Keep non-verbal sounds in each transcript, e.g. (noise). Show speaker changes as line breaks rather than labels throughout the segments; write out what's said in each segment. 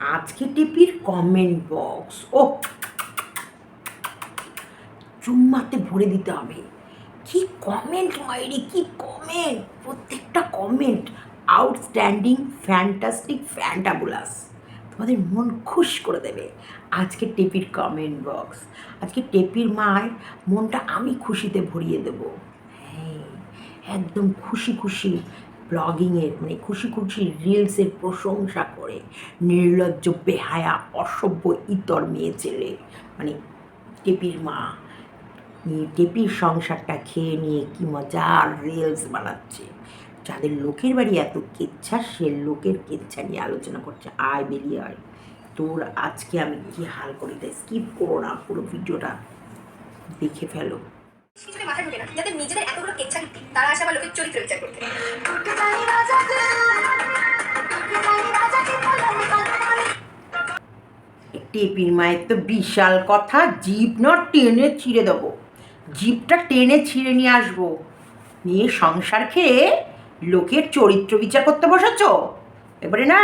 আজকে টিপির comment box ও! চুম্মাতে ভরে দিতে হবে। কি কমেন্ট মাইরি, কি কমেন্ট প্রত্যেকটা কমেন্ট আউটস্ট্যান্ডিং ফ্যান্টাস্টিক ফ্যান্টাবুলাস তোমাদের মন খুশ করে দেবে আজকে টেপির কমেন্ট বক্স আজকে টেপির মায়ের মনটা আমি খুশিতে ভরিয়ে দেবো। হ্যাঁ একদম খুশি খুশি ব্লগিংয়ের মানে খুশি খুশি রিলসের প্রশংসা করে নির্লজ্জ, বেহায়া, অসভ্য ইতর মেয়ে ছেলে। মানে টেপির মা টেপির সংসারটা খেয়ে নিয়ে কি মজার রিলস বানাচ্ছে। যাদের লোকের বাড়ি এত কেচ্ছা, সে লোকের কেচ্ছা নিয়ে আলোচনা করছে। আয় বেরিয়ে আয়। তোর আজকে আমি কি হাল করি তাই স্কিপ করো না, পুরো ভিডিওটা দেখে ফেলো। টেপির মায়ের তো বিশাল কথা জিপ টেনে ছিঁড়ে জিপটা টেনে ছিঁড়ে নিয়ে আসব। নিয়ে সংসার খেয়ে লোকের চরিত্র বিচার করতে বসেছ? এবারে না,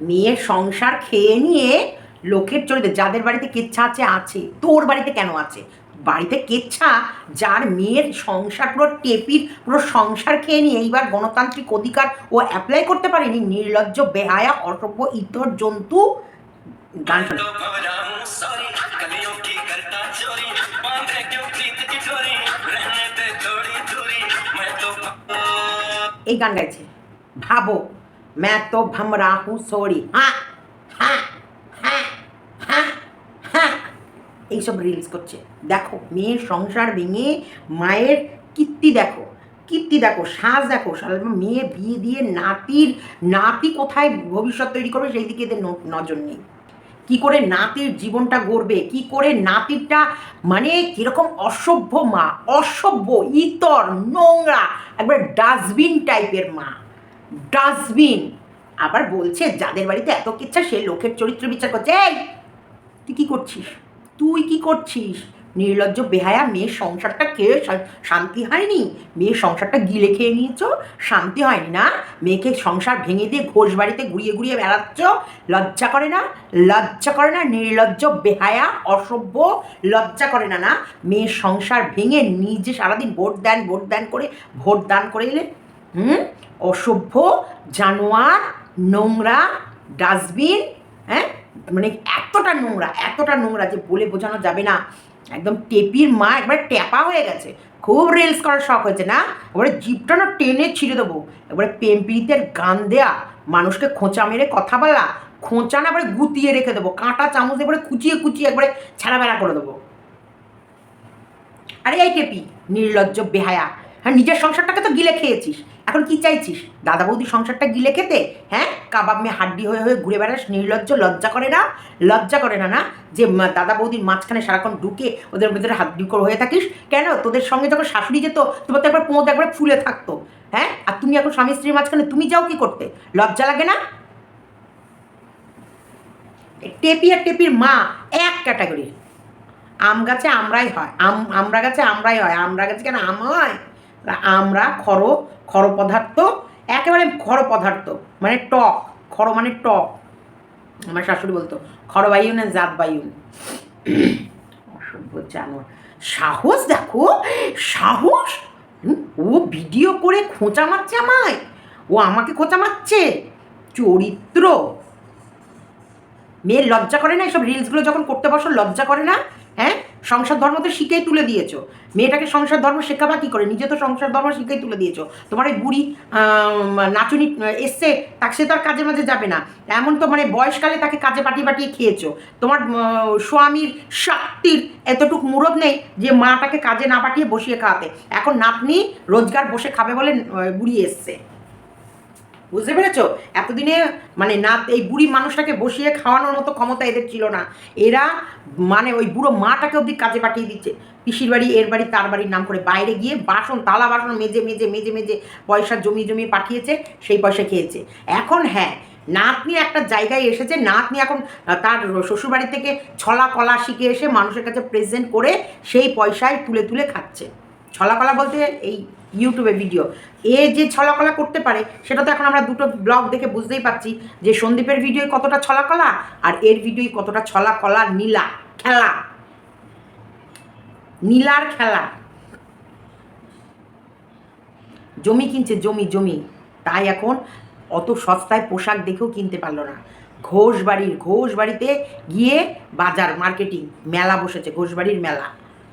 মেয়ের সংসার খেয়ে নিয়ে লোকের চরিত্র, যাদের বাড়িতে কেচ্ছা আছে আছে, তোর বাড়িতে কেন আছে? বাড়িতে কেচ্ছা যার মেয়ের সংসার পুরো টেপির পুরো সংসার খেয়ে নিয়ে এইবার গণতান্ত্রিক অধিকার ও অ্যাপ্লাই করতে পারেনি নির্লজ্জ বেহায়া অসভ্য ইতর জন্তু গান শোনে
तो घबराऊं सॉरी कलियों की करता चोरी बांधे क्यों
এইসব রিলস করছে। দেখো, মেয়ের সংসার ভেঙে মায়ের কীর্তি দেখো কীর্তি দেখো, সাজ দেখো মেয়ে বিয়ে দিয়ে নাতির, নাতি কোথায় ভবিষ্যৎ তৈরি করবে সেই দিকে এদের নজর নেই। কি করে নাতির জীবনটা গড়বে, কি করে নাতিরটা মানে কীরকম অসভ্য মা, অসভ্য, ইতর, নোংরা, একবার ডাস্টবিন টাইপের মা। ডাস্টবিন। আবার বলছে, যাদের বাড়িতে এত কিচ্ছা, সে লোকের চরিত্র বিচার করছে, এই, তুই কি করছিস? তুই কি করছিস? নির্লজ্জ বেহায়া মেয়ের সংসারটা খেয়ে শান্তি হয়নি? মেয়ের সংসারটা গিলে খেয়ে নিয়েছ? শান্তি হয়নি না? মেয়েকে সংসার ভেঙে দিয়ে ঘোষ বাড়িতে ঘুরিয়ে ঘুরিয়ে বেড়াচ্ছ? লজ্জা করে না? লজ্জা করে না নির্লজ্জ বেহায়া, অসভ্য? লজ্জা করে না না? মেয়ের সংসার ভেঙে নিজে সারাদিন ভোট দেন ভোট দেন করে, ভোট দান করে এলে? হুম? অসভ্য, জানোয়ার, নোংরা, ডাস্টবিন হ্যাঁ? মানে এতটা নোংরা এতটা নোংরা যে বলে বোঝানো যাবে না। একদম টেপির মা একবারে ট্যাপা হয়ে গেছে। খুব রিলস করার শখ হয়েছে না? এবারে জিপটা না টেনে ছিঁড়ে দেবো। এবারে প্রেমপ্রীতের গান দেয়া, মানুষকে খোঁচা মেরে কথা বলা, খোঁচা না গুতিয়ে রেখে দেবো। কাঁটা চামচ এবারে কুচিয়ে কুচিয়ে একবারে ছাড়াবেড়া করে দেবো। আরে এই টেপি, নির্লজ্জ বেহায়া। হ্যাঁ নিজের সংসারটাকে তো গিলে খেয়েছিস। এখন কি চাইছিস? দাদা বৌদি সংসারটা গিলে খেতে? হ্যাঁ? কাবাব মেয়ে হাড্ডি হয়ে হয়ে ঘুরে বেড়াস, নির্লজ্জ, লজ্জা করে না? লজ্জা করে না না? যে দাদা বৌদির মাঝখানে সারাক্ষণ ঢুকে ওদের ভেতরে হাড্ডি করে হয়ে থাকিস? কেন? তোদের সঙ্গে যখন শাশুড়ি যেত তোমার তো একবার পোঁত একবার ফুলে থাকতো। হ্যাঁ? আর তুমি এখন স্বামী স্ত্রীর মাঝখানে, তুমি যাও কি করতে? লজ্জা লাগে না? টেপি আর টেপির মা এক ক্যাটাগরির আম গাছে আমরাই হয়, আম আমরা গাছে আমরাই হয় আমরা গাছে কেন আম হয়? আমরা খর খর পদার্থ, একেবারে খর পদার্থ মানে টক, খর মানে টক। আমার শাশুড়ি বলতো, খর বায়ু না জাত বায়ু? অসভ্য জানোয়ার। সাহস দেখো, সাহস? ও ভিডিও করে খোঁচা মারছে আমায়। ও আমাকে খোঁচা মারছে। চরিত্র। মেয়ের লজ্জা করে না এসব রিলসগুলো যখন করতে বসো, লজ্জা করে না? হ্যাঁ? সংসার ধর্ম তো শিখেই তুলে দিয়েছ। মেয়েটাকে সংসার ধর্ম শেখাবা কী করে? নিজে তো সংসার ধর্ম শিখেই তুলে দিয়েছ। তোমার এই বুড়ি নাচুনি এসছে তাকে সে তো আর কাজে মাঝে যাবে না। এমন তো মানে বয়সকালে তাকে কাজে পাঠিয়ে পাঠিয়ে খেয়েছো। তোমার স্বামীর শক্তির এতটুকু মুরদ নেই যে মাটাকে কাজে না পাঠিয়ে বসিয়ে খাওয়াতে। এখন নাতনি রোজগার বসে খাবে বলে বুড়ি এসছে। বুঝতে পেরেছ? এতদিনে মানে না, এই বুড়ি মানুষটাকে বসিয়ে খাওয়ানোর মতো ক্ষমতা এদের ছিল না। এরা মানে ওই বুড়ো মাটাকে অবধি কাজে পাঠিয়ে দিচ্ছে। পিসির বাড়ি, এর বাড়ি, তার বাড়ির নাম করে বাইরে গিয়ে বাসন, তালা বাসন মেজে মেজে মেজে মেজে পয়সা জমিয়ে জমিয়ে পাঠিয়েছে, সেই পয়সা খেয়েছে। এখন হ্যাঁ নাতনি একটা জায়গায় এসেছে। নাতনি এখন তার শ্বশুরবাড়ি থেকে ছলা কলা শিখে এসে মানুষের কাছে প্রেজেন্ট করে সেই পয়সায় তুলে তুলে খাচ্ছে। ছলা কলা বলতে এই ইউটিউবে ভিডিও এ যে ছলাকলা করতে পারে, সেটা তো এখন আমরা দুটো ব্লগ দেখে বুঝতেই পারছি যে সন্দীপের ভিডিওয় কতটা ছলাকলা আর এর ভিডিওয় কতটা ছলাকলা নীলা খেলা। নীলার খেলা। জমি কিনছে, জমি জমি। তাই এখন অত সস্তায় পোশাক দেখেও কিনতে পারল না। ঘোষ বাড়ির ঘোষ বাড়িতে গিয়ে বাজার মার্কেটিং মেলা বসেছে ঘোষ বাড়ির মেলা।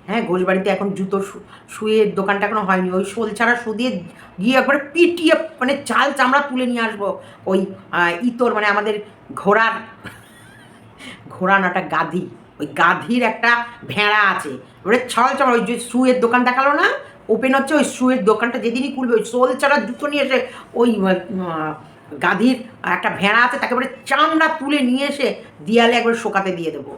হ্যাঁ ঘোষ বাড়িতে এখন জুতো শু- শুয়ের দোকানটা এখনও হয়নি। ওই শোল ছাড়া শু দিয়ে গিয়ে একবারে পিটিয়ে মানে চাল চামড়া তুলে নিয়ে আসব। ওই ইতর মানে আমাদের ঘোড়ার ঘোড়া না, একটা গাধি। ওই গাধির একটা ভেড়া আছে। এবারে ছড়াল ছড়া ওই যে শুয়ের দোকান দেখাল না? ওপেন হচ্ছে, ওই শুয়ের দোকানটা যেদিনই খুলবে, ওই শোল ছাড়া জুতো নিয়ে এসে ওই গাধির একটা ভেড়া আছে, তাকে এবারে চামড়া তুলে নিয়ে এসে দিয়ালে একবার শোকাতে দিয়ে দেবো।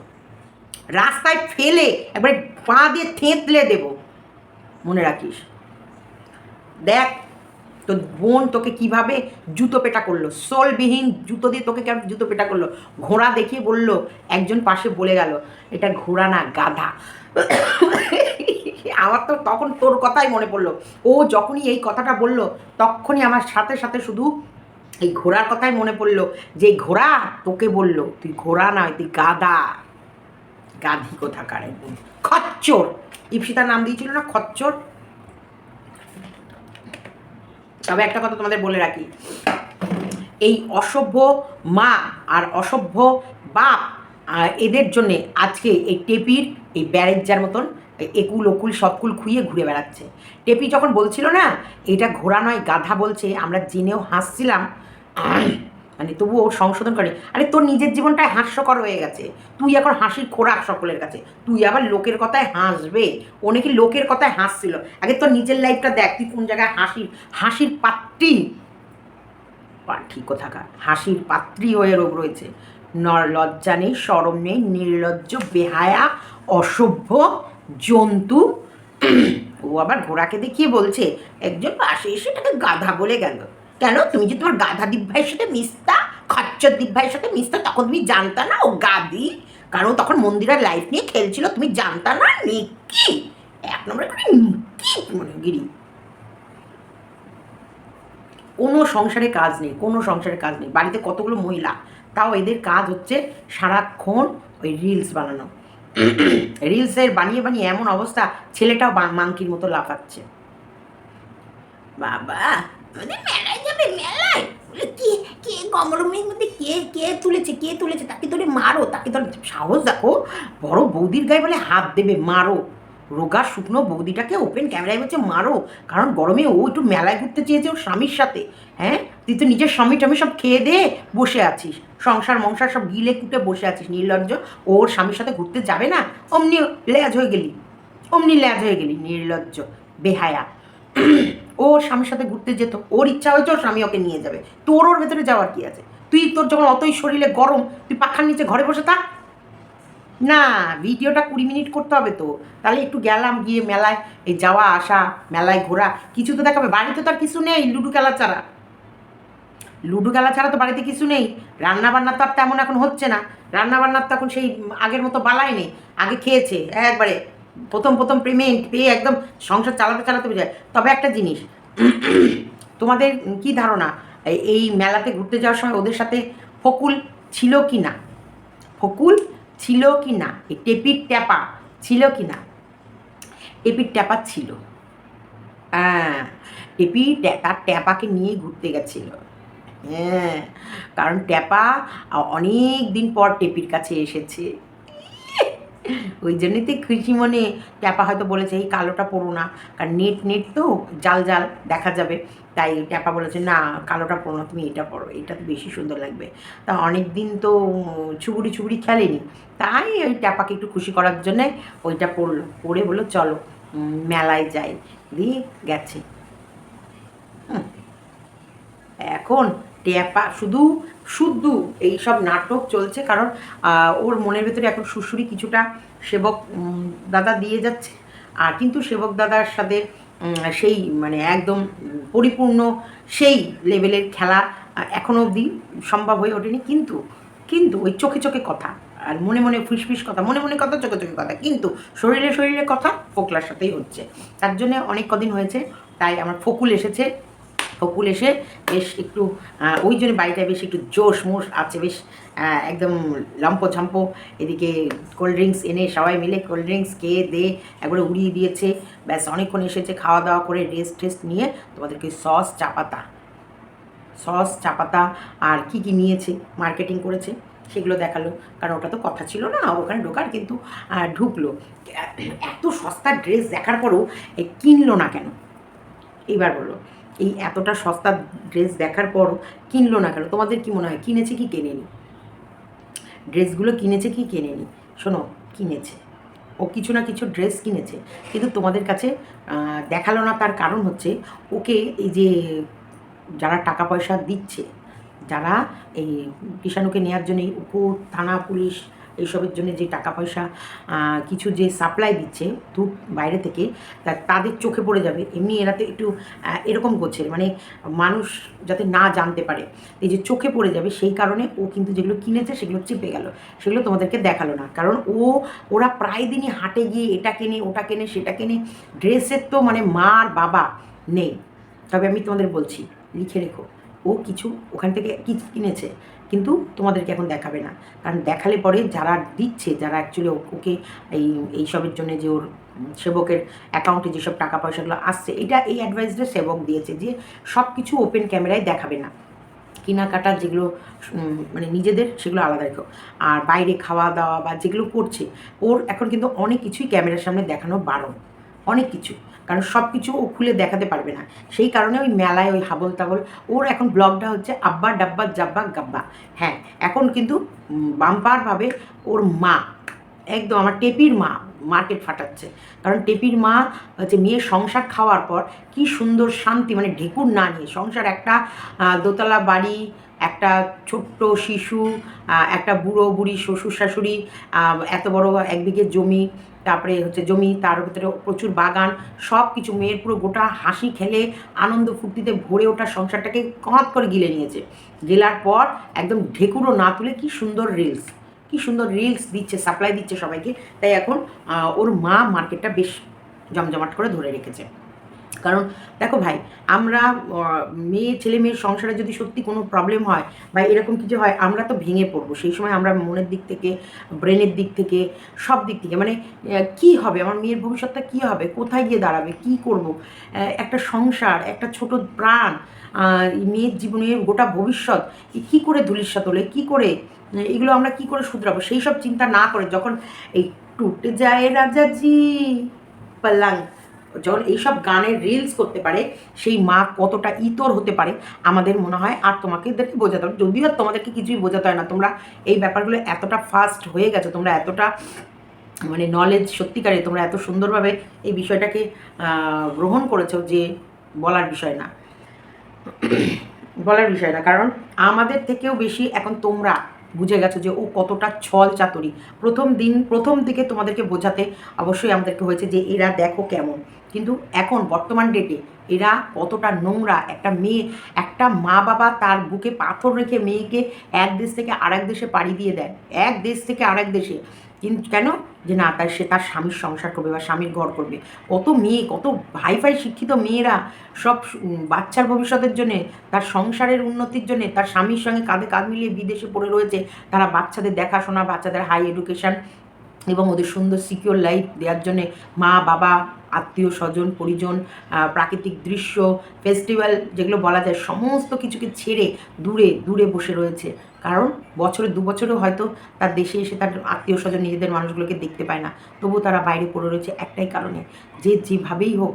রাস্তায় ফেলে একবারে পা দিয়ে থেঁতলে দেবো। মনে রাখিস। দেখ তো বোন তোকে কীভাবে জুতো পেটা করল সোলবিহীন জুতো দিয়ে তোকে কেমন জুতো পেটা করল। ঘোড়া দেখিয়ে বলল, একজন পাশে বলে গেল, এটা ঘোড়া না, গাধা। আমার তো তখন তোর কথাই মনে পড়ল। ও যখনই এই কথাটা বলল, তখনই আমার সাথে সাথে শুধু এই ঘোড়ার কথাই মনে পড়ল যে, ঘোড়া তোকে বলল, তুই ঘোড়া নয়, তুই গাধা। গাধি কোথাকার একদম খচ্চর! ইপসিতার নাম দিয়েছিল না? খচ্চর? তবে একটা কথা তোমাদের বলে রাখি। এই অসভ্য মা আর অসভ্য বাপ এদের জন্যে আজকে এই টেপির, এই ব্যারেজার মতন একুল ওকুল সবকুল খুইয়ে ঘুরে বেড়াচ্ছে। টেপি যখন বলছিল না, এটা ঘোড়া নয়, গাধা বলছে, আমরা জেনেও হাসছিলাম মানে তবু ওর সংশোধন করে আরে তোর নিজের জীবনটাই হাস্যকর হয়ে গেছে। তুই এখন হাসির খোরাক সকলের কাছে। তুই আবার লোকের কথায় হাসবে। ও নাকি লোকের কথায় হাসছিল। আগে তোর নিজের লাইফটা দেখ, তুই কোন জায়গায় হাসির হাসির পাত্রী? পাঠি কোথাকার হাসির পাত্রী হয়ে রোগ রয়েছে। নর লজ্জা নেই, সরম নেই, নির্লজ্জ, বেহায়া, অসভ্য, জন্তু। (clears throat) ও আবার ঘোড়াকে দেখিয়ে বলছে, একজন পাশে এসে তাকে গাধা বলে গেল। কেন? তুমি যে তোমার গাধা দ্বীপ ভাইয়ের সাথে মিশতা, খচ্চর দ্বীপ ভাইয়ের সাথে মিশতা, তখন তুমি জানতা না ও গাদি কারণ তখন মন্দিরের লাইফ নিয়ে খেলছিল, তুমি জানতা না নিকি এক নম্বরে করে নিকি মানে গিরি কোনো সংসারে কাজ নেই, কোনো সংসারে কাজ নেই। বাড়িতে কতগুলো মহিলা, তাও এদের কাজ হচ্ছে সারাক্ষণ ওই রিলস বানানো। রিলসের বানিয়ে বানিয়ে এমন অবস্থা, ছেলেটাও মাংকির মতো লাফাচ্ছে। বাবা! আমাদের মেলায় যাবে, মেলায়? বলে কে কে গমরমের মধ্যে কে কে তুলেছে কে তুলেছে? তাকে ধরে মারো, তাকে ধরে সাহস দেখো, বড় বৌদির গায়ে বলে হাত দেবে, মারো। রোগা শুকনো বৌদিটাকে ওপেন ক্যামেরায় বলছে, মারো। কারণ গরমে ও একটু মেলায় ঘুরতে চেয়েছে ওর স্বামীর সাথে। হ্যাঁ? তুই তো নিজের স্বামী টামি সব খেয়ে দে, বসে আছিস। সংসার, মংসার সব গিলে কুটে বসে আছিস, নির্লজ্জ। ওর স্বামীর সাথে ঘুরতে যাবে না? অমনি ল্যাজ হয়ে গেলি। অমনি ল্যাজ হয়ে গেলি, নির্লজ্জ, বেহায়া। ওর স্বামীর সাথে ঘুরতে যেত, ওর ইচ্ছা হয়েছে ওর স্বামী ওকে নিয়ে যাবে। তোর ওর ভেতরে যাওয়ার কি আছে? তুই তোর যখন অতই শরীরে গরম, তুই পাখার নিচে ঘরে বসে থাক। না, ভিডিওটা কুড়ি মিনিট করতে হবে তো। তাহলে একটু গেলাম গিয়ে মেলায়, এই যাওয়া, আসা, মেলায় ঘোরা, কিছু তো দেখাবে। বাড়িতে তো আর কিছু নেই, লুডো খেলা ছাড়া। লুডো খেলা ছাড়া তো বাড়িতে কিছু নেই। রান্না বান্না তো আর তেমন এখন হচ্ছে না। রান্না বান্নার তো এখন সেই আগের মতো বালাই নেই। আগে খেয়েছে, একবারে প্রথম প্রথম পেমেন্ট পেয়ে একদম সংসার চালাতে চালাতে বোঝায় তবে একটা জিনিস (coughs) তোমাদের কি ধারণা? এই- মেলাতে ঘুরতে যাওয়ার সময় ওদের সাথে ফকুল ছিল কি না? ফকুল ছিল কি না? এই টেপির ট্যাপা ছিল কি না? টেপির ট্যাপা ছিল। হ্যাঁ টেপি তার ট্যাপাকে নিয়ে ঘুরতে গেছিল। হ্যাঁ কারণ ট্যাপা অনেক দিন পর টেপির কাছে এসেছে। ওই জন্যই তো খুশি মনে ট্যাপা হয়তো বলেছে, এই কালোটা পরো না। কারণ নেট নেট তো জাল জাল দেখা যাবে। তাই ট্যাপা বলেছে, না, কালোটা পরো না, তুমি এটা পরো, এটা তো বেশি সুন্দর লাগবে। তা অনেক দিন তো ছুবুড়ি ছুবুড়ি খেলেনি। তাই ওই ট্যাপাকে একটু খুশি করার জন্যে ওইটা পরলো। পরে বলল, চলো মেলায় যাই। দিয়ে গেছে। এখন ট্যাপা শুধু শুদ্ধ এই সব নাটক চলছে কারণ ওর মনের ভেতরে এখন সুশুরি কিছুটা সেবক দাদা দিয়ে যাচ্ছে। আর কিন্তু সেবক দাদার সাথে সেই মানে একদম পরিপূর্ণ সেই লেভেলের খেলা আহ, এখনও অবধি সম্ভব হয়ে ওঠেনি। কিন্তু কিন্তু ওই চোখে চোখে কথা আর মনে মনে ফুসফিস কথা মনে মনে কথা চোখে চোখে কথা। কিন্তু শরীরে শরীরে কথা ফোকলার সাথেই হচ্ছে। তার জন্য অনেক কদিন হয়েছে তাই আমার ফকুল এসেছে। ফকুল এসে বেশ একটু ওই জন্য বাড়িটা বেশ একটু জোশ মোশ আছে, বেশ একদম লম্প ঝম্প এদিকে কোল্ড ড্রিঙ্কস এনে সবাই মিলে কোল্ড ড্রিঙ্কস খেয়ে দিয়ে একবারে উড়িয়ে দিয়েছে। ব্যাস, অনেকক্ষণ এসেছে খাওয়া দাওয়া করে রেস্ট টেস্ট নিয়ে তোমাদেরকে সস, চাপাতা। সস, চাপাতা আর কি কি নিয়েছে মার্কেটিং করেছে, সেগুলো দেখাল। কারণ ওটা তো কথা ছিল না, ওখানে ঢোকার কিন্তু ঢুকলো। এত সস্তা ড্রেস দেখার পরও কিনলো না কেন? এইবার বলো এই এতটা সস্তা ড্রেস দেখার পর কিনলো না কেন? তোমাদের কি মনে হয়, কিনেছে কি কেনেনি? ড্রেসগুলো কিনেছে কি কেনেনি? শোনো, কিনেছে। ও কিছু না কিছু ড্রেস কিনেছে। কিন্তু তোমাদের কাছে দেখাল না তার কারণ হচ্ছে, ওকে এই যে যারা টাকা পয়সা দিচ্ছে, যারা এই কিষাণুকে নেওয়ার জন্য এই উপর থানা, পুলিশ এইসবের জন্য যে টাকা পয়সা কিছু যে সাপ্লাই দিচ্ছে ধূপ বাইরে থেকে, তা তাদের চোখে পড়ে যাবে। এমনি এরা তো একটু এরকম করছে। মানে মানুষ যাতে না জানতে পারে, এই যে চোখে পড়ে যাবে, সেই কারণে ও কিন্তু যেগুলো কিনেছে, সেগুলো চেপে গেল। সেগুলো তোমাদেরকে দেখাল না। কারণ ও, ওরা প্রায় দিনই হাটে গিয়ে এটা কেনে, ওটা কেনে, সেটা কেনে। ড্রেসের তো মানে মার বাবা নেই। তবে আমি তোমাদের বলছি, লিখে রেখো। ও কিছু ওখান থেকে কি কিনেছে। কিন্তু তোমাদেরকে এখন দেখাবে না। কারণ দেখালে পরে যারা দিচ্ছে, যারা অ্যাকচুয়ালি ওকে এই এইসবের জন্য যে ওর সেবকের অ্যাকাউন্টে যেসব টাকা পয়সাগুলো আসছে, এটা এই অ্যাডভাইসটা সেবক দিয়েছে যে সব কিছু ওপেন ক্যামেরায় দেখাবে না। কেনাকাটা যেগুলো মানে নিজেদের সেগুলো আলাদা রেখো। আর বাইরে খাওয়া দাওয়া বা যেগুলো করছে, ওর এখন কিন্তু অনেক কিছুই ক্যামেরার সামনে দেখানো বারণ। অনেক কিছু। কারণ সব কিছু ও খুলে দেখাতে পারবে না। সেই কারণে ওই মেলায় ওই হাবল তাবল ওর এখন ব্লগটা হচ্ছে আব্বা ডাব্বা জাব্বা গাব্বা। হ্যাঁ এখন কিন্তু বাম্পারভাবে ওর মা, একদম আমার টেপির মা মার্কেট ফাটাচ্ছে। কারণ টেপির মা হচ্ছে মেয়ের সংসার খাওয়ার পর কি সুন্দর শান্তি মানে ঢেকুর না নিয়ে সংসার একটা দোতলা বাড়ি, একটা ছোট্ট শিশু একটা বুড়ো বুড়ি, শ্বশুর শাশুড়ি এত বড় এক বিঘে জমি তারপরে হচ্ছে জমি, তার ভিতরে প্রচুর বাগান সব কিছু মেয়ের পুরো গোটা হাসি খেলে, আনন্দ ফুর্তিতে ভরে ওঠা সংসারটাকে কঁত করে গিলে নিয়েছে। গেলার পর একদম ঢেকুরও না তুলে কি সুন্দর রিলস কি সুন্দর রিলস দিচ্ছে সাপ্লাই দিচ্ছে সবাইকে। তাই এখন ওর মা মার্কেটটা বেশ জমজমাট করে ধরে রেখেছে। কারণ দেখো ভাই, আমরা মেয়ে, ছেলে, মেয়ের সংসারে যদি সত্যি কোনো প্রবলেম হয় বা এরকম কিছু হয়, আমরা তো ভেঙে পড়ব। সেই সময় আমরা মনের দিক থেকে ব্রেনের দিক থেকে, সব দিক থেকে মানে কি হবে? আমার মেয়ের ভবিষ্যৎটা কি হবে? কোথায় গিয়ে দাঁড়াবে? কি করব? একটা সংসার, একটা ছোট প্রাণ মেয়ের জীবনের গোটা ভবিষ্যৎ কী করে ধুলিস্বা তোলে কী করে এগুলো আমরা কি করে শুধরাবো? সেই সব চিন্তা না করে যখন এই টুটে যায় রাজাজি, পালাং যখন এইসব গানের রিলস করতে পারে, সেই মা কতটা ইতর হতে পারে, আমাদের মনে হয় আর তোমাকে এদেরকে বোঝাতে হবে। যদিও তোমাদেরকে কিছুই বোঝাতে হয় না, তোমরা এই ব্যাপারগুলো এতটা ফাস্ট হয়ে গেছো, তোমরা এতটা মানে নলেজ সত্যিকারে তোমরা এত সুন্দরভাবে এই বিষয়টাকে গ্রহণ করেছ যে বলার বিষয় না। (coughs) বলার বিষয় না, কারণ আমাদের থেকেও বেশি এখন তোমরা বুঝে গেছো যে ও কতটা ছল চাতুরি। প্রথম দিন, প্রথম দিকে তোমাদেরকে বোঝাতে অবশ্যই আমাদেরকে হয়েছে যে এরা দেখো কেমন। কিন্তু এখন, বর্তমান ডেটে এরা কতটা নোংরা, একটা মেয়ে, একটা মা বাবা তার বুকে পাথর রেখে মেয়েকে এক দেশ থেকে আরেক দেশে পাড়ি দিয়ে দেয়। এক দেশ থেকে আরেক দেশে। কিন্তু কেন? যে না তার সে তার স্বামীর সংসার করবে বা স্বামীর ঘর করবে। কত মেয়ে, কত ভাই ভাই শিক্ষিত মেয়েরা সব বাচ্চার ভবিষ্যতের জন্যে, তার সংসারের উন্নতির জন্যে, তার স্বামীর সঙ্গে কাঁধে কাঁধ মিলিয়ে বিদেশে পড়ে রয়েছে। তারা বাচ্চাদের দেখাশোনা, বাচ্চাদের হাই এডুকেশন এবং ওদের সুন্দর সিকিওর লাইফ দেওয়ার জন্যে মা, বাবা, আত্মীয়, স্বজন, পরিজন প্রাকৃতিক দৃশ্য ফেস্টিভ্যাল যেগুলো বলা যায়, সমস্ত কিছুকে ছেড়ে দূরে দূরে বসে রয়েছে। কারণ বছরে দু বছরেও হয়তো তার দেশে এসে তার আত্মীয় স্বজন নিজেদের মানুষগুলোকে দেখতে পায় না। তবু তারা বাইরে পড়ে রয়েছে একটাই কারণে। যে যেভাবেই হোক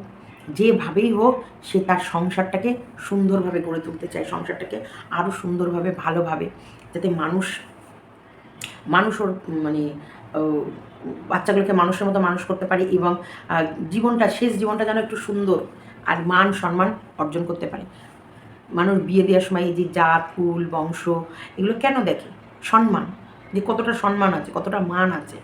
যেভাবেই হোক, সে তার সংসারটাকে সুন্দরভাবে গড়ে তুলতে চায়, সংসারটাকে আরও সুন্দরভাবে, ভালোভাবে, যাতে মানুষ মানুষ ওর মানে বাচ্চাগুলোকে মানুষের মতো মানুষ করতে পারি এবং জীবনটা, শেষ জীবনটা যেন একটু সুন্দর আর মান সম্মান অর্জন করতে পারে। মানুষ বিয়ে দেওয়ার সময় এই যে জাত কুল বংশ, এগুলো কেন দেখে? সম্মান, যে কতটা সম্মান আছে, কতটা মান আছে।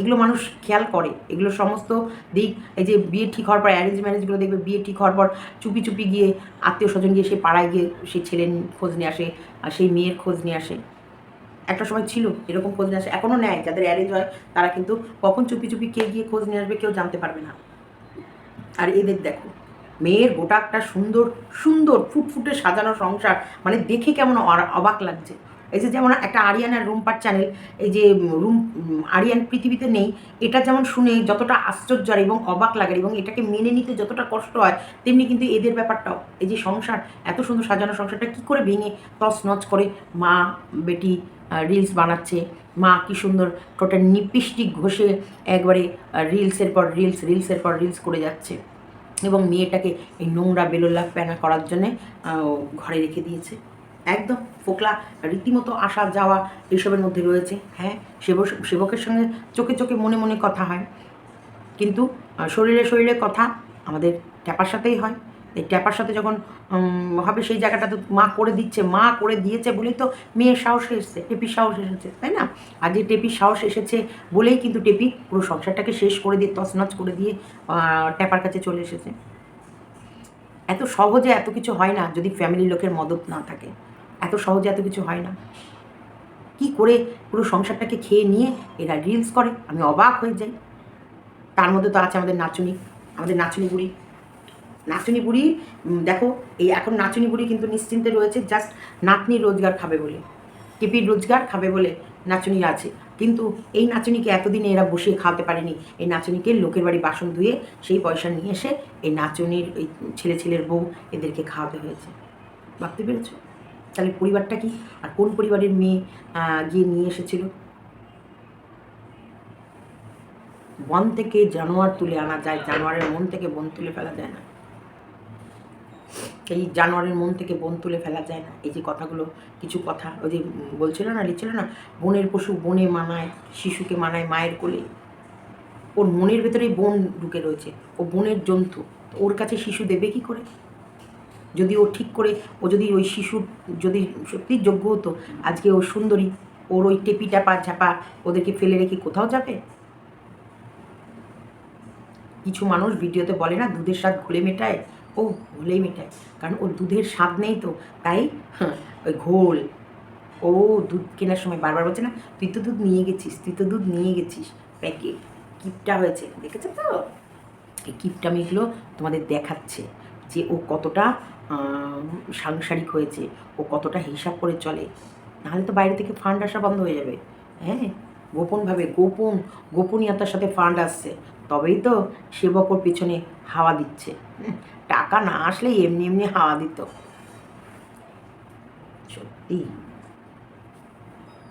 এগুলো মানুষ খেয়াল করে। এগুলো সমস্ত দিক, এই যে বিয়ে ঠিক হওয়ার পর অ্যারেঞ্জ ম্যারেজগুলো দেখবে, বিয়ে ঠিক হওয়ার পর চুপি চুপি গিয়ে আত্মীয় স্বজন গিয়ে সে পাড়ায় গিয়ে সেই ছেলের খোঁজ নিয়ে আসে, আর সেই মেয়ের খোঁজ নিয়ে আসে। একটা সময় ছিল, এরকম খোঁজ নিয়ে আসে। এখনও নেয়, যাদের অ্যারেঞ্জ হয়, তারা কিন্তু কখন চুপি চুপি কে গিয়ে খোঁজ নিয়ে আসবে কেউ জানতে পারবে না। আর এদের দেখো, মেয়ের গোটা একটা সুন্দর সুন্দর ফুটফুটে সাজানো সংসার মানে দেখে কেমন অবাক লাগছে। এই যে যেমন একটা আরিয়ানার রুমপার চ্যানেল এই যে রুম আরিয়ান পৃথিবীতে নেই, এটা যেমন শুনে যতটা আশ্চর্য আর এবং অবাক লাগে এবং এটাকে মেনে নিতে যতটা কষ্ট হয়, তেমনি কিন্তু এদের ব্যাপারটাও। এই যে সংসার, এত সুন্দর সাজানো সংসারটা কি করে ভেঙে তছনছ করে মা বেটি রিলস বানাচ্ছে। মা কি সুন্দর টোটাল নিপিস্টিক ঘষে একবারে রিলসের পর রিলস রিলসের পর রিলস করে যাচ্ছে। এবং মেয়েটাকে এই নোংরা বেলোল্লা প্যানা করার জন্যে ঘরে রেখে দিয়েছে। একদম ফোকলা, রীতিমতো আসা যাওয়া এসবের মধ্যে রয়েছে। হ্যাঁ সেবক সেবকের সঙ্গে চোখে চোখে মনে মনে কথা হয়। কিন্তু শরীরে শরীরে কথা আমাদের ট্যাপার সাথেই হয়। এই ট্যাপার সাথে যখন হবে সেই জায়গাটা তো মা করে দিচ্ছে, মা করে দিয়েছে বলেই তো মেয়ের সাহস এসেছে, টেপির সাহস এসেছে, তাই না? আর যে টেপির সাহস এসেছে বলেই কিন্তু টেপি পুরো সংসারটাকে শেষ করে দিয়ে, তছনছ করে দিয়ে ট্যাপার কাছে চলে এসেছে। এত সহজে এত কিছু হয় না যদি ফ্যামিলির লোকের মদত না থাকে। এত সহজে এত কিছু হয় না। কি করে পুরো সংসারটাকে খেয়ে নিয়ে এরা রিলস করে? আমি অবাক হয়ে যাই। তার মধ্যে তো আছে আমাদের নাচুনি আমাদের নাচুনি বুড়ি। নাচুনি বুড়ি দেখো, এই এখন নাচুনি বুড়ি কিন্তু নিশ্চিন্তে রয়েছে জাস্ট নাতনি রোজগার খাবে বলে। টিপির রোজগার খাবে বলে নাচুনি আছে। কিন্তু এই নাচুনিকে এতদিনে এরা বসিয়ে খাওয়াতে পারেনি। এই নাচুনিকে লোকের বাড়ি বাসন ধুয়ে সেই পয়সা নিয়ে এসে এই নাচুনির, এই ছেলে ছেলের বউ এদেরকে খাওয়াতে হয়েছে। ভাবতে পেরেছ? তাহলে পরিবারটা কি? আর কোন পরিবারের মেয়ে গিয়ে নিয়ে এসেছিল? বন থেকে জানোয়ার তুলে আনা যায়, জানোয়ারের মন থেকে বন তুলে ফেলা যায় না। এই জানোয়ারের মন থেকে বন তুলে ফেলা যায় না। এই যে কথাগুলো, কিছু কথা, ওই যে বলছিল না, লিখছিল না, বনের পশু বনে মানায়, শিশুকে মানায় মায়ের কোলে। ওর মনের ভেতরেই বন ঢুকে রয়েছে। ও বনের জন্তু ওর কাছে শিশু দেবে কি করে? যদি ও ঠিক করে ও যদি ওই শিশুর যদি সত্যি যোগ্য হতো আজকে ও সুন্দরী ওর ওই টেপি টাপা ঝাপা ওদেরকে ফেলে রেখে কোথাও যাবে? কিছু মানুষ ভিডিওতে বলে না দুধের স্বাদ ঘোলে মেটায়? ও ঘোলেই মেটায় কারণ ওর দুধের স্বাদ নেই তো তাই হ্যাঁ, ওই ঘোল। ও দুধ কেনার সময় বারবার বলছে না তুই তো দুধ নিয়ে গেছিস তুই তো দুধ নিয়ে গেছিস প্যাকেট কিপটা হয়েছে দেখেছ তো? এই কিপটামিগুলো তোমাদের দেখাচ্ছে। যে ও কতটা সাংসারিক হয়েছে, ও কতটা হিসাব করে চলে, নাহলে তো বাইরে থেকে ফান্ড আসা বন্ধ হয়ে যাবে। হ্যাঁ গোপনভাবে, গোপন, গোপনীয়তার সাথে ফান্ড আসছে, তবেই তো সেবক ওর পিছনে হাওয়া দিচ্ছে। টাকা না আসলে এমনি এমনি হাওয়া দিত। সত্যি।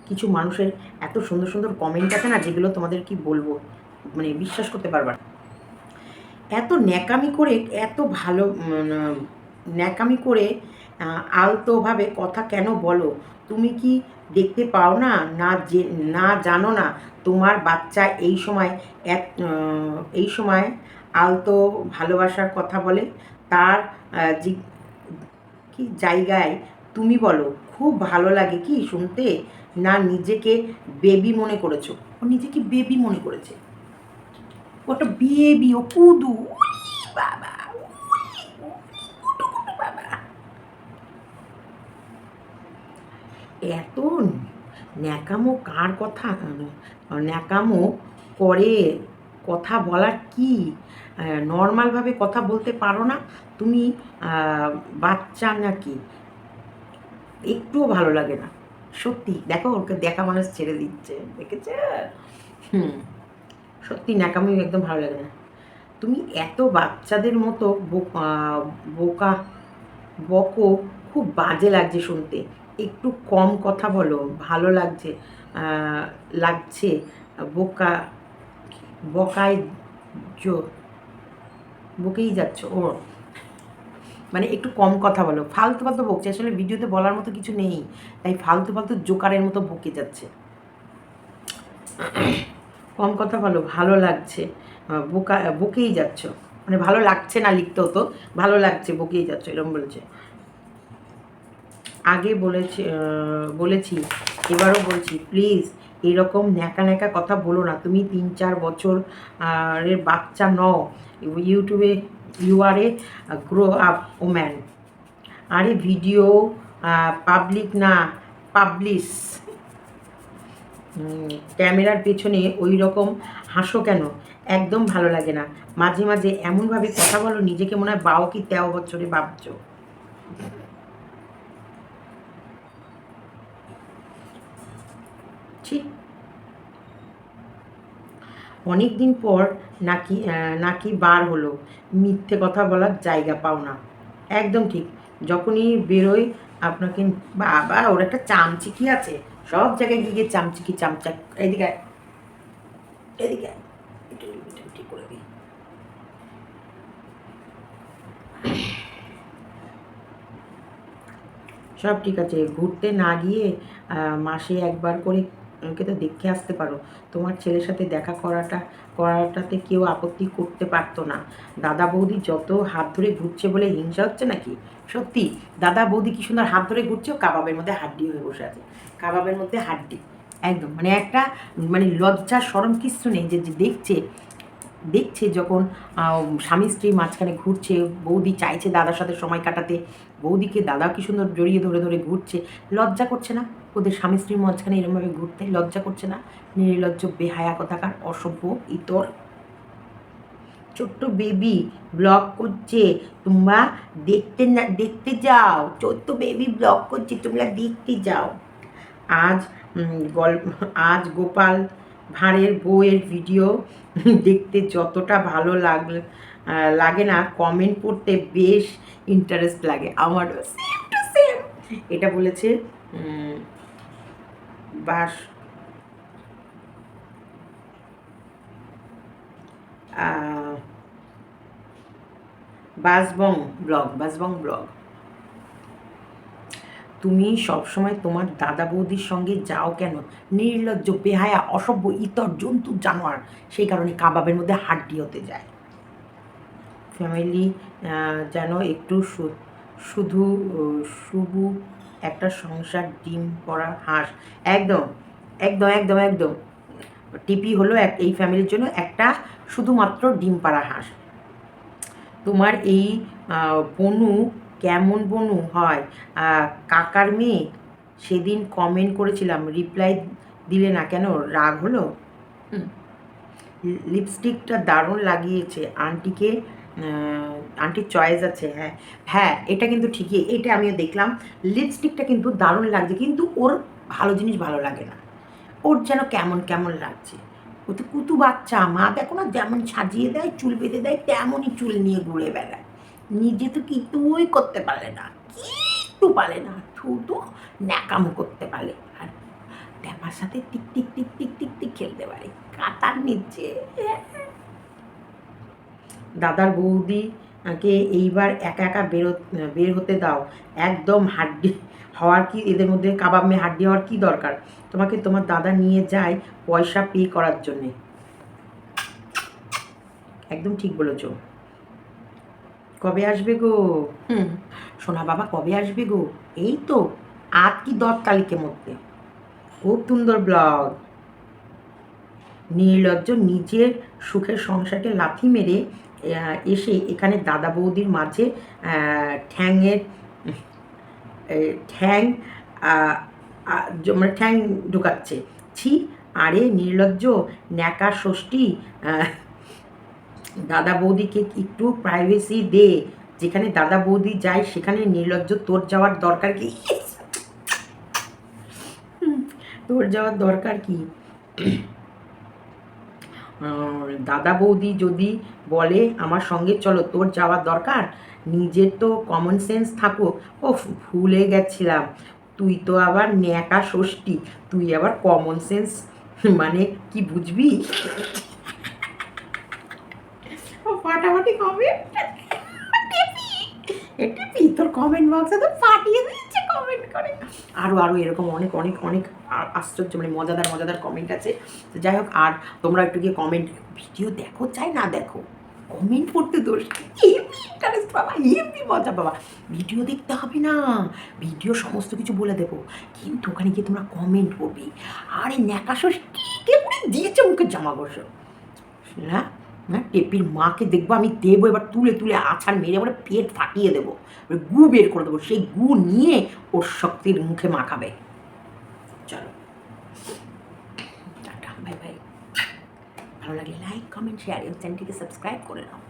কিছু মানুষের এত সুন্দর সুন্দর কমেন্ট আছে না, যেগুলো তোমাদের কি বলব? মানে বিশ্বাস করতে পারবা। এত ন্যাকামি করে এত ভালো উম, ন্যাকামি করে আলতোভাবে কথা কেন বলো? তুমি কি দেখতে পাও না না যে না জানো না তোমার বাচ্চা এই সময় এক এই সময় আলতো ভালোবাসার কথা বলে? তার কি জায়গায় তুমি বলো খুব ভালো লাগে কি শুনতে? না নিজেকে বেবি মনে করেছ? ও নিজেকে বেবি মনে করেছে। ওটা বেবি, ও কুদু বাবা বাবা। এত ন্যাকামো কার কথা? ন্যাকামো করে কথা বলার কি? নর্মালভাবে কথা বলতে পারো না? তুমি বাচ্চা নাকি? একটুও ভালো লাগে না। সত্যি, দেখো, ওকে দেখা মানুষ ছেড়ে দিচ্ছে, দেখেছে? হুম। সত্যি ন্যাকামি একদম ভালো লাগে না। তুমি এত বাচ্চাদের মতো বোকা- বোকা, খুব বাজে লাগছে শুনতে। একটু কম কথা বলো, ভালো লাগছে লাগছে, বোকা, বকায় জো বকেই যাচ্ছ, ও। মানে একটু কম কথা বলো, ফালতু ফালতু বকছে, আসলে ভিডিওতে বলার মতো কিছু নেই, তাই ফালতু ফালতু জোকারের মতো বকে যাচ্ছে। কম কথা বলো, ভালো লাগছে। বোকা, বকেই যাচ্ছ। মানে ভালো লাগছে না লিখতে হতো ভালো লাগছে, বকেই যাচ্ছ এরকম বলেছে। আগে বলেছি বলেছি, এবারও বলছি প্লিজ এরকম ন্যাকা ন্যাকা কথা বলো না। তুমি তিন, চার বছর এর বাচ্চা নও। ইউটিউবে you are a grow up woman আরে ভিডিও পাবলিক না পাবলিশ ক্যামেরার পেছনে ওই রকম হাসো কেন? একদম ভালো লাগে না। মাঝে মাঝে এমনভাবে কথা বলো, নিজেকে মনে হয় বাও কি তেরো বছরে ভাবছ। ঠিক অনেক দিন পর নাকি নাকি বার হলো। মিথ্যে কথা বলার জায়গা পাও না। একদম ঠিক। যখনই বেরোয় আপনাকে বাবা, ওর একটা চামচিকি আছে। সব জায়গায় গিয়ে চামচিকি চামচা, এদিকে এদিকে সব ঠিক আছে, ঘুরতে না গিয়ে মাসে একবার করে ওকে তো দেখে আসতে পারো। তোমার ছেলের সাথে দেখা করাটা, করাটাতে কেউ আপত্তি করতে পারতো না। দাদা বৌদি যত হাত ধরে ঘুরছে বলে হিংসা হচ্ছে নাকি? সত্যি, দাদা বৌদি কি সুন্দর হাত ধরে ঘুরছে কাবাবের মধ্যে হাড্ডি হয়ে বসে আছে। কাবাবের মধ্যে হাড্ডি। একদম মানে একটা মানে লজ্জা সরম কিছু নেই যে দেখছে দেখছে যখন স্বামী স্ত্রী মাঝখানে ঘুরছে, বৌদি চাইছে দাদার সাথে সময় কাটাতে, বৌদিকে দাদা কি সুন্দর জড়িয়ে ধরে ধরে ঘুরছে, লজ্জা করছে না? ওদের স্বামী স্ত্রীর মাঝখানে এরমভাবে ঘুরতে লজ্জা করছে না? নির্লজ্জ, বেহায়া কথাকার, অসভ্য, ইতর। ছোট্ট বেবি ব্লগ করছে, তোমরা দেখতে না, দেখতে যাও, ছোট্ট বেবি ব্লগ করছে, তোমরা দেখতে যাও। আজ গল্প আজ গোপাল ভাঁড়ের বউয়ের ভিডিও দেখতে যতটা ভালো আহ, লাগে না কমেন্ট পড়তে বেশ ইন্টারেস্ট লাগে। আমারও এটা বলেছে বাস বাসবং ব্লগ বাসবং ব্লগ। তুমি সবসময় তোমার দাদা বৌদির সঙ্গে যাও কেন? নির্লজ্জ, বেহায়া, অসভ্য, ইতর, জন্তু, জানোয়ার, সেই কারণে কাবাবের মধ্যে হাড্ডি হতে যায়। ফ্যামিলি যেন একটু শুধু শুভু একটা সংসার ডিম পড়া হাঁস। একদম একদম একদম একদম। টিপি হলো এক, এই ফ্যামিলির জন্য একটা শুধুমাত্র ডিম পাড়া হাঁস। তোমার এই বনু কেমন বনু হয়? কাকার মেয়ে? সেদিন কমেন্ট করেছিলাম রিপ্লাই দিলে না কেন? রাগ হলো। লিপস্টিকটা দারুণ লাগিয়েছে। আন্টিকে আন্টির চয়েস আছে হ্যাঁ। হ্যাঁ এটা কিন্তু ঠিকই এটা আমিও দেখলাম। লিপস্টিকটা কিন্তু দারুণ লাগছে কিন্তু ওর ভালো জিনিস ভালো লাগে না। ওর যেন কেমন কেমন লাগছে? ও তো কুতু বাচ্চা মা দেখো না যেমন সাজিয়ে দেয় চুল বেঁধে দেয় তেমনই চুল নিয়ে ঘুরে বেড়ায়। নিজে তো কিছুই করতে পারে না কিচ্ছু পারে না, শুধু ন্যাকামো করতে পারে আর ট্যাপার সাথে tick tick tick tick tick tick খেলতে পারে। কাতার নিচে দাদার বৌদি কে এইবার একা একা বেরো বের হতে দাও। একদম হাড্ডি হওয়ার কি, এদের মধ্যে কাবাব মেয়ে হাড্ডি হওয়ার কি দরকার? তোমাকে তোমার দাদা নিয়ে যায় পয়সা পে করার জন্যে। একদম ঠিক বলেছ। কবে আসবে গো? হুম। সোনা বাবা কবে আসবে গো? এই তো আজ কি দশ তারিখের মধ্যে। খুব সুন্দর ব্লগ নির্লজ্জ নিজের সুখের সংসারকে লাথি মেরে এসে এখানে দাদা বৌদির মাঝে ঠ্যাংয়ের ঠ্যাং মানে ঠ্যাং ঢুকাচ্ছে। ছি আরে নির্লজ্জ ন্যাকা ষষ্ঠী দাদা বৌদিকে একটু প্রাইভেসি দে। যেখানে দাদা বৌদি যায়, সেখানে নির্লজ্জ তোর যাওয়ার দরকার কি? তোর যাওয়ার দরকার কি? দাদা বৌদি যদি বলে, আমার সঙ্গে চলো, তোর যাওয়ার দরকার? নিজের তো কমন সেন্স থাকো ও ভুলে গেছিলাম। তুই তো আবার ন্যাকা ষষ্ঠী। তুই আবার কমন সেন্স মানে কি বুঝবি? ফাটাফাটি কমেন্ট টিপি তোর কমেন্ট বক্সে তো ফাটিয়ে দিচ্ছে কমেন্ট করে। আরও আরও এরকম অনেক অনেক অনেক আশ্চর্য মানে মজাদার মজাদার কমেন্ট আছে। তো যাই হোক, আর তোমরা একটু গিয়ে কমেন্ট ভিডিও দেখো, চাই না দেখো কমেন্ট করতে দোষ ইন্টারেস্ট বাবা হেভি মজা বাবা ভিডিও দেখতে হবে না ভিডিও সমস্ত কিছু বলে দেবো। কিন্তু ওখানে গিয়ে তোমরা কমেন্ট করবে। আরে ন্যাকাশোষ কে করে দিয়েছে মুখের জামা বসো? হ্যাঁ হ্যাঁ টেপির মাকে দেখব, আমি দেবো, এবার তুলে তুলে আছাড় মেরে আমার পেট ফাটিয়ে দেবো গু বের করে দেবো, সেই গু নিয়ে ওর শক্তির মুখে মাখাবে চলো। Tata, bye bye. ভালো লাগলে লাইক কমেন্ট শেয়ার এবং চ্যানেলটিকে সাবস্ক্রাইব করে নাও।